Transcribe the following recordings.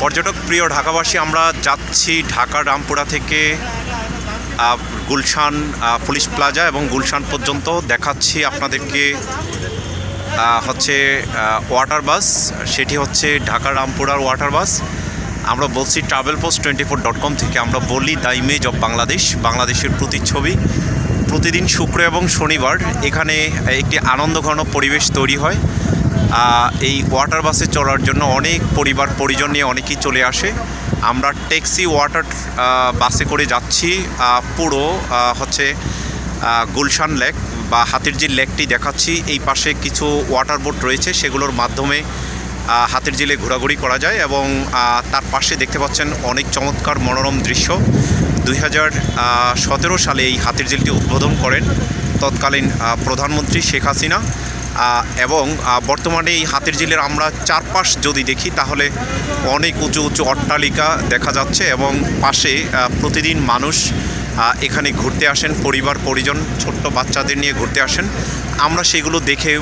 পর্যটক প্রিয় ঢাকাবাসী, আমরা যাচ্ছি ঢাকা রামপুরা থেকে গুলশান পুলিশ প্লাজা এবং গুলশান পর্যন্ত। দেখাচ্ছি আপনাদেরকে হচ্ছে ওয়াটার বাস সেটি হচ্ছে ঢাকা রামপুরার ওয়াটার বাস আমরা বলছি travel post twenty four dot com থেকে। আমরা বলি দ্য ইমেজ অব বাংলাদেশ, বাংলাদেশের প্রতিচ্ছবি। প্রতিদিন শুক্র এবং শনিবার এখানে একটি আনন্দঘন পরিবেশ তৈরি হয়। এই ওয়াটার বাসে চলার জন্য অনেক পরিবার, পরিজন নিয়ে অনেকেই চলে আসে। আমরা ট্যাক্সি ওয়াটার বাসে করে যাচ্ছি পুরো হচ্ছে গুলশান লেক বা হাতির হাতিরঝিল লেকটি দেখাচ্ছি। এই পাশে কিছু ওয়াটার বোট রয়েছে, সেগুলোর মাধ্যমে হাতির জিলে ঘোরাঘুরি করা যায় এবং তার পাশে দেখতে পাচ্ছেন অনেক চমৎকার মনোরম দৃশ্য। দুই হাজার সতেরো সালে এই হাতির জিলটি উদ্বোধন করেন তৎকালীন প্রধানমন্ত্রী শেখ হাসিনা। এবং বর্তমানে এই হাতির জিলের আমরা চারপাশ যদি দেখি, তাহলে অনেক উঁচু উঁচু অট্টালিকা দেখা যাচ্ছে এবং পাশে প্রতিদিন মানুষ এখানে ঘুরতে আসেন, পরিবার, পরিজন, ছোট্ট বাচ্চাদের নিয়ে ঘুরতে আসেন। আমরা সেগুলো দেখে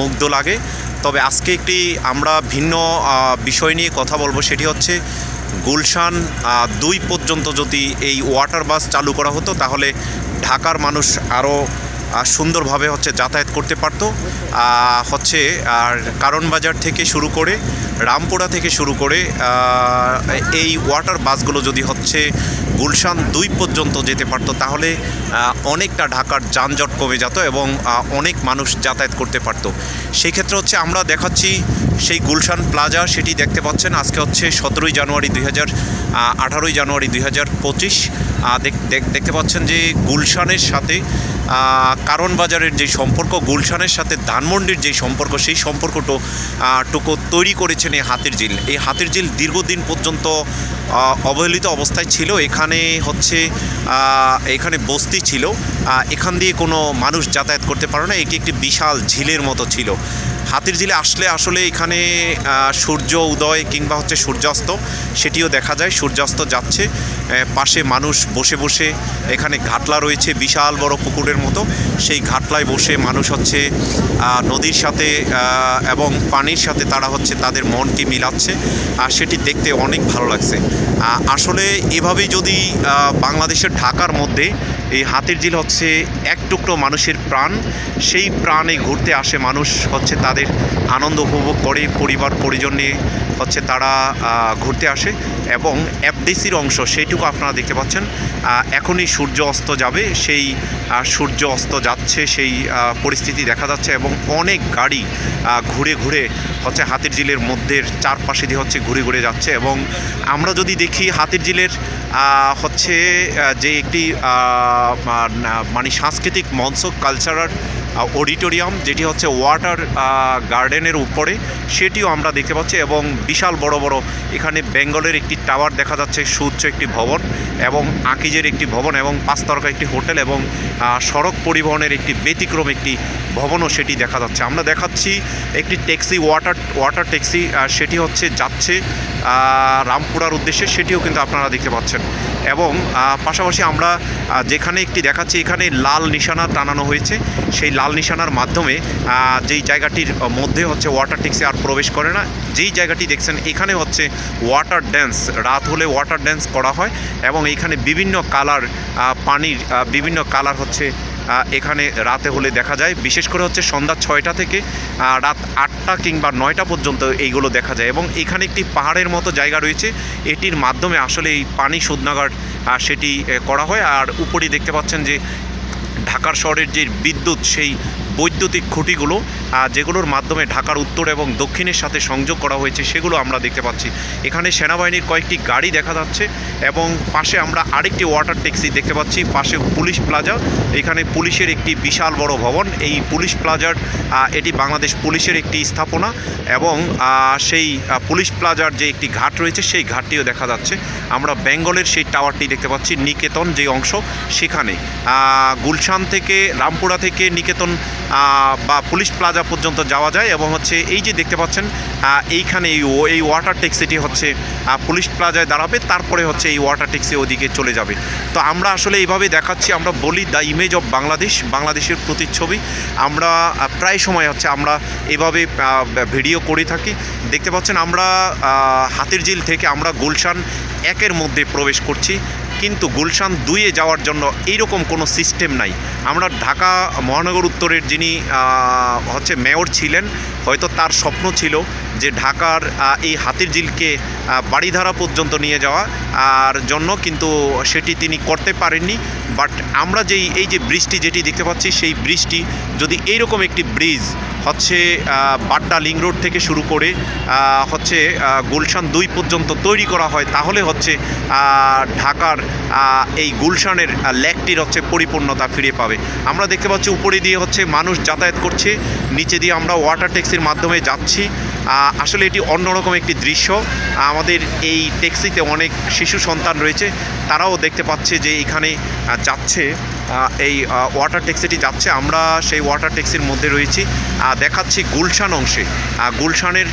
মুগ্ধ লাগে। তবে আজকে একটি আমরা ভিন্ন বিষয় নিয়ে কথা বলব, সেটি হচ্ছে গুলশান দুই পর্যন্ত যদি এই ওয়াটার বাস চালু করা হতো, তাহলে ঢাকার মানুষ আরও সুন্দরভাবে হচ্ছে যাতায়াত করতে পারতো। হচ্ছে আর কারণ বাজার থেকে শুরু করে রামপুরা থেকে শুরু করে এই ওয়াটার বাসগুলো যদি হচ্ছে গুলশান দুই পর্যন্ত যেতে পারতো, তাহলে অনেকটা ঢাকার যানজট কমে যেত এবং অনেক মানুষ যাতায়াত করতে পারতো। সেই ক্ষেত্রে হচ্ছে আমরা দেখাচ্ছি সেই গুলশান প্লাজা, সেটি দেখতে পাচ্ছেন। আজকে হচ্ছে সতেরোই জানুয়ারি দুই হাজার আঠারোই জানুয়ারি দুই হাজার পঁচিশ। দেখতে পাচ্ছেন যে গুলশানের সাথে কারণ বাজারের যে সম্পর্ক, গুলশানের সাথে ধানমন্ডির যে সম্পর্ক, সেই সম্পর্কটো টুকু তৈরি করেছেন এই হাতির ঝিল। এই হাতির ঝিল দীর্ঘদিন পর্যন্ত অবহেলিত অবস্থায় ছিল। এখানে হচ্ছে এখানে বস্তি ছিল। এখান দিয়ে কোনো মানুষ যাতায়াত করতে পারে না। এটি একটি বিশাল ঝিলের মতো ছিল। হাতির ঝিলে আসলে আসলে এখানে সূর্য উদয় কিংবা হচ্ছে সূর্যাস্ত, সেটিও দেখা যায়। সূর্যাস্ত যাচ্ছে পাশে মানুষ বসে বসে এখানে ঘাটলা রয়েছে, বিশাল বড় পুকুরের মতো। সেই ঘাটলায় বসে মানুষ হচ্ছে নদীর সাথে এবং পানির সাথে তারা হচ্ছে তাদের মনকে মিলাচ্ছে। আর সেটি দেখতে অনেক ভালো লাগছে। আসলে এভাবেই যদি বাংলাদেশের ঢাকার মধ্যে এই হাতির ঝিল হচ্ছে এক টুকরো মানুষের প্রাণ। সেই প্রাণে ঘুরতে আসে মানুষ, হচ্ছে তাদের আনন্দ উপভোগ করে, পরিবার, পরিজন নিয়ে হচ্ছে তারা ঘুরতে আসে এবং এফডিসির অংশ, সেইটুকু আপনারা দেখতে পাচ্ছেন। এখনই সূর্য অস্ত যাবে, সেই সূর্য অস্ত যাচ্ছে, সেই পরিস্থিতি দেখা যাচ্ছে এবং অনেক গাড়ি ঘুরে ঘুরে হচ্ছে হাতির ঝিলের মধ্যে চারপাশে দিয়ে হচ্ছে ঘুরে ঘুরে যাচ্ছে এবং আমরা যদি দেখি হাতির ঝিলের হচ্ছে যে একটি মানে সাংস্কৃতিক মঞ্চ কালচারাল অডিটোরিয়াম যেটি হচ্ছে ওয়াটার গার্ডেনের উপরে, সেটিও আমরা দেখতে পাচ্ছি এবং বিশাল বড় বড় এখানে বেঙ্গলের একটি টাওয়ার দেখা যাচ্ছে, সুউচ্চ একটি ভবন এবং আকিজের একটি ভবন এবং পাঁচতারকা একটি হোটেল এবং সড়ক পরিবহনের একটি ব্যতিক্রম একটি ভবনও সেটি দেখা যাচ্ছে। আমরা দেখাচ্ছি একটি ট্যাক্সি, ওয়াটার ওয়াটার ট্যাক্সি সেটি হচ্ছে যাচ্ছে রামপুরার উদ্দেশ্যে, সেটিও কিন্তু আপনারা দেখতে পাচ্ছেন। এবং পাশাপাশি আমরা যেখানে একটি দেখাচ্ছি, এখানে লাল নিশানা টানানো হয়েছে। সেই লাল নিশানার মাধ্যমে যেই জায়গাটির মধ্যে হচ্ছে ওয়াটার ট্যাক্সি আর প্রবেশ করে না, যেই জায়গাটি দেখছেন, এখানে হচ্ছে ওয়াটার ড্যান্স রাত হলে ওয়াটার ড্যান্স করা হয় এবং এখানে বিভিন্ন কালার পানির বিভিন্ন কালার হচ্ছে এখানে রাতে হলে দেখা যায়। বিশেষ করে হচ্ছে সন্ধ্যা ছয়টা থেকে রাত আটটা কিংবা নয়টা পর্যন্ত এইগুলো দেখা যায় এবং এখানে একটি পাহাড়ের মতো জায়গা রয়েছে। এটির মাধ্যমে আসলে এই পানি শোধনাগার সেটি করা হয়। আর উপরে দেখতে পাচ্ছেন যে ঢাকার শহরের যে বিদ্যুৎ, সেই বৈদ্যুতিক খুঁটিগুলো যেগুলোর মাধ্যমে ঢাকার উত্তর এবং দক্ষিণের সাথে সংযোগ করা হয়েছে, সেগুলো আমরা দেখতে পাচ্ছি। এখানে সেনাবাহিনীর কয়েকটি গাড়ি দেখা যাচ্ছে এবং পাশে আমরা আরেকটি ওয়াটার ট্যাক্সি দেখতে পাচ্ছি, পাশে পুলিশ প্লাজা। এখানে পুলিশের একটি বিশাল বড় ভবন। এই পুলিশ প্লাজার এটি বাংলাদেশ পুলিশের একটি স্থাপনা এবং সেই পুলিশ প্লাজার যে একটি ঘাট রয়েছে, সেই ঘাটটিও দেখা যাচ্ছে। আমরা বেঙ্গলের সেই টাওয়ারটি দেখতে পাচ্ছি, নিকেতন যে অংশ সেখানে। গুলশান থেকে, রামপুরা থেকে নিকেতন বা পুলিশ প্লাজা পর্যন্ত যাওয়া যায় এবং হচ্ছে এই যে দেখতে পাচ্ছেন এইখানে এই ওয়াটার ট্যাক্সিটি হচ্ছে পুলিশ প্লাজায় দাঁড়াবে, তারপরে হচ্ছে এই ওয়াটার ট্যাক্সি ওদিকে চলে যাবে। তো আমরা আসলে এইভাবে দেখাচ্ছি, আমরা বলি দ্য ইমেজ অফ বাংলাদেশ, বাংলাদেশের প্রতিচ্ছবি। আমরা প্রায় সময় হচ্ছে আমরা এভাবে ভিডিও করে থাকি। দেখতে পাচ্ছেন আমরা হাতির ঝিল থেকে আমরা গুলশান একের মধ্যে প্রবেশ করছি। কিন্তু গুলশান দুইয়ে যাওয়ার জন্য এইরকম কোনো সিস্টেম নাই। আমরা ঢাকা মহানগর উত্তরের যিনি হচ্ছে মেয়র ছিলেন, হয়তো তার স্বপ্ন ছিল যে ঢাকার এই হাতির ঝিলকে বাড়িধারা পর্যন্ত নিয়ে যাওয়া, আর জন্য কিন্তু সেটি তিনি করতে পারেননি। বাট আমরা যেই, এই যে ব্রিজটি যেটি দেখতে পাচ্ছি, সেই ব্রিজটি যদি এইরকম একটি ব্রিজ হচ্ছে বাড্ডা লিং রোড থেকে শুরু করে হচ্ছে গুলশান দুই পর্যন্ত তৈরি করা হয়, তাহলে হচ্ছে ঢাকার এই গুলশানের লেকটির হচ্ছে পরিপূর্ণতা ফিরে পাবে। আমরা দেখতে পাচ্ছি উপরে দিয়ে হচ্ছে মানুষ যাতায়াত করছে, নিচে দিয়ে আমরা ওয়াটার ট্যাক্সির মাধ্যমে যাচ্ছি আসলে এটি অন্যরকম একটি দৃশ্য। আমাদের এই ট্যাক্সিতে অনেক শিশু সন্তান রয়েছে। তারাও দেখতে পাচ্ছে যে এখানে যাচ্ছে। এই ওয়াটার ট্যাক্সিটি যাচ্ছে। আমরা সেই ওয়াটার ট্যাক্সির মধ্যে রয়েছি। দেখাচ্ছি গুলশান অংশে। গুলশানের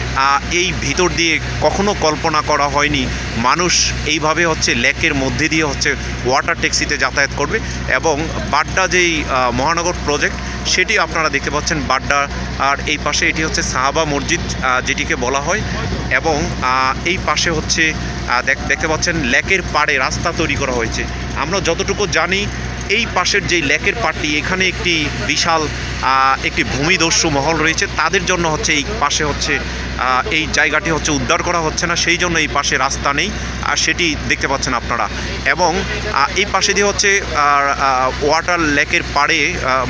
এই ভিতর দিয়ে কখনো কল্পনা করা হয়নি। মানুষ এইভাবে হচ্ছে লেকের মধ্যে দিয়ে হচ্ছে ওয়াটার ট্যাক্সিতে যাতায়াত করবে এবং বাড্ডা যেই মহানগর প্রজেক্ট সেটি আপনারা দেখতে পাচ্ছেন বাড্ডা। আর এই পাশে এটি হচ্ছে সাহাবা মসজিদ যেটিকে বলা হয়। এবং এই পাশে হচ্ছে দেখ- দেখতে পাচ্ছেন লেকের পাড়ে রাস্তা তৈরি করা হয়েছে। আমরা যতটুকু জানি এই পাশের যেই লেকের পাড়টি, এখানে একটি বিশাল একটি ভূমিদস্যু মহল রয়েছে। তাদের জন্য হচ্ছে এই পাশে হচ্ছে এই জায়গাটি হচ্ছে উদ্ধার করা হচ্ছে না, সেই জন্য এই পাশে রাস্তা নেই। আর সেটি দেখতে পাচ্ছেন আপনারা। এবং এই পাশে দিয়ে হচ্ছে ওয়াটার লেকের পাড়ে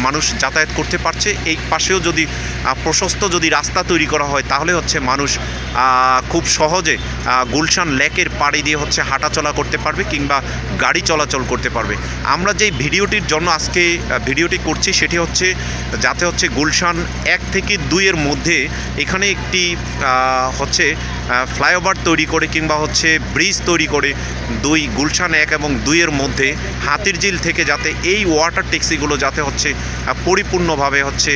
মানুষ যাতায়াত করতে পারছে। এই পাশেও যদি প্রশস্ত যদি রাস্তা তৈরি করা হয়, তাহলে হচ্ছে মানুষ খুব সহজে গুলশান লেকের পাড়ি দিয়ে হচ্ছে হাঁটাচলা করতে পারবে কিংবা গাড়ি চলাচল করতে পারবে। আমরা যেই ভিডিওটির জন্য আজকে ভিডিওটি করছি সেটি হচ্ছে, যাতে হচ্ছে গুলশান এক থেকে দুইয়ের মধ্যে এখানে একটি হচ্ছে ফ্লাইওভার তৈরি করে কিংবা হচ্ছে ব্রিজ তৈরি করে দুই গুলশান এক এবং দুইয়ের মধ্যে হাতির ঝিল থেকে যাতে এই ওয়াটার ট্যাক্সিগুলো যাতে হচ্ছে পরিপূর্ণভাবে হচ্ছে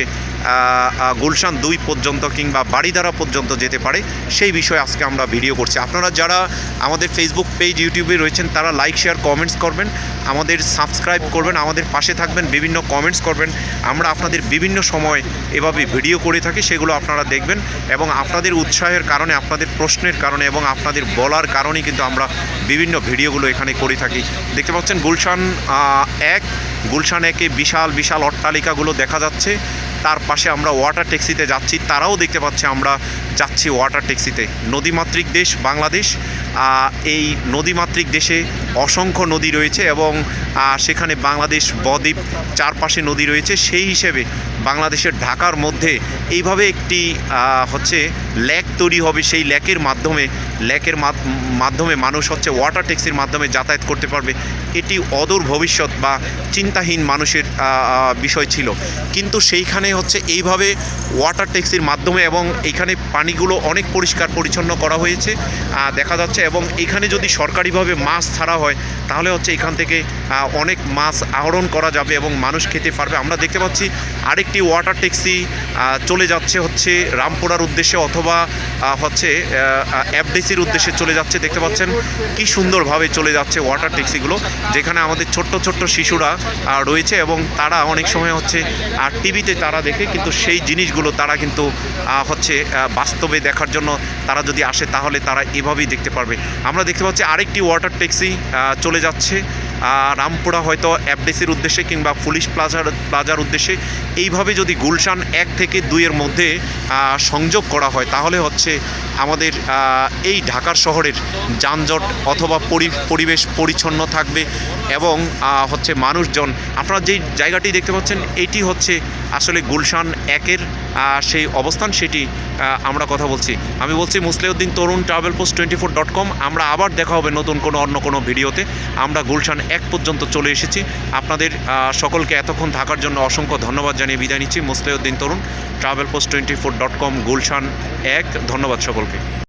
গুলশান দুই পর্যন্ত কিংবা বাড়িধারা পর্যন্ত যেতে পারে, সেই বিষয়ে আজকে আমরা ভিডিও করছি। আপনারা যারা আমাদের ফেসবুক পেজ ইউটিউবে রয়েছেন, তারা লাইক শেয়ার কমেন্টস করবেন, আমাদের সাবস্ক্রাইব করবেন, আমাদের পাশে থাকবেন, বিভিন্ন কমেন্টস করবেন। আমরা আপনাদের বিভিন্ন সময় এভাবে ভিডিও করে থাকি, সেগুলো আপনারা দেখবেন এবং আপনাদের উৎসাহের কারণে, আপনাদের প্রশ্নের কারণে এবং আপনাদের বলার কারণে কিন্তু আমরা বিভিন্ন ভিডিওগুলো এখানে করে থাকি। দেখতে পাচ্ছেন, গুলশান এক, গুলশান একে বিশাল বিশাল অট্টালিকাগুলো দেখা যাচ্ছে। তার পাশে আমরা ওয়াটার ট্যাক্সিতে যাচ্ছি। তারাও দেখতে পাচ্ছে আমরা যাচ্ছি ওয়াটার ট্যাক্সিতে নদীমাতৃক দেশ বাংলাদেশ। এই নদীমাতৃক দেশে অসংখ্য নদী রয়েছে এবং সেখানে বাংলাদেশ বদ্বীপ চারপাশে নদী রয়েছে। সেই হিসেবে বাংলাদেশের ঢাকার মধ্যে এইভাবে একটি হচ্ছে ল্যাক তৈরি হবে, সেই ল্যাকের মাধ্যমে ল্যাকের মাধ- মাধ্যমে মানুষ হচ্ছে ওয়াটার ট্যাক্সির মাধ্যমে যাতায়াত করতে পারবে। এটি অদূর ভবিষ্যৎ বা চিন্তাহীন মানুষের বিষয় ছিল। কিন্তু সেইখানে হচ্ছে এইভাবে ওয়াটার ট্যাক্সির মাধ্যমে এবং এখানে পানিগুলো অনেক পরিষ্কার পরিচ্ছন্ন করা হয়েছে দেখা যাচ্ছে এবং এখানে যদি সরকারিভাবে মাছ ছাড়া হয়, তাহলে হচ্ছে এখান থেকে অনেক মাছ আহরণ করা যাবে এবং মানুষ খেতে পারবে। আমরা দেখতে পাচ্ছি আরেকটি ওয়াটার ট্যাক্সি চলে যাচ্ছে হচ্ছে রামপুরার উদ্দেশ্যে অথবা আহ, হচ্ছে এফডিসির উদ্দেশ্যে চলে যাচ্ছে দেখতে পাচ্ছেন কি সুন্দরভাবে চলে যাচ্ছে ওয়াটার ট্যাক্সিগুলো যেখানে আমাদের ছোট্ট ছোট্ট শিশুরা রয়েছে এবং তারা অনেক সময় হচ্ছে আর টিভিতে তারা দেখে কিন্তু সেই জিনিসগুলো তারা কিন্তু হচ্ছে বাস্তবে দেখার জন্য তারা যদি আসে তাহলে তারা এভাবেই দেখতে পারবে। আমরা দেখতে পাচ্ছি আরেকটি ওয়াটার ট্যাক্সি চলে যাচ্ছে। রামপুরা হয়তো এফডিসির উদ্দেশ্যে কিংবা পুলিশ প্লাজার প্লাজার উদ্দেশ্যে এইভাবে যদি গুলশান এক থেকে দুইয়ের মধ্যে সংযোগ করা হয়, তাহলে হচ্ছে আমাদের এই ঢাকার শহরের যানজট অথবা পরি- পরিবেশ পরিচ্ছন্ন থাকবে এবং হচ্ছে মানুষজন, আপনারা যেই জায়গাটি দেখতে পাচ্ছেন, এটি হচ্ছে আসলে গুলশান একের সেই অবস্থান, সেটি আমরা কথা বলছি। আমি বলছি Musliuddin Tarun travel post twenty four dot com আমরা আবার দেখা হবে নতুন কোনো, অন্য কোনো ভিডিওতে। আমরা গুলশান এক পর্যন্ত চলে এসেছি। আপনাদের সকলকে এতক্ষণ থাকার জন্য অসংখ্য ধন্যবাদ জানিয়ে বিদায় নিচ্ছি। Musliuddin Tarun travel post twenty four dot com Gulshan এক। ধন্যবাদ সকলকে।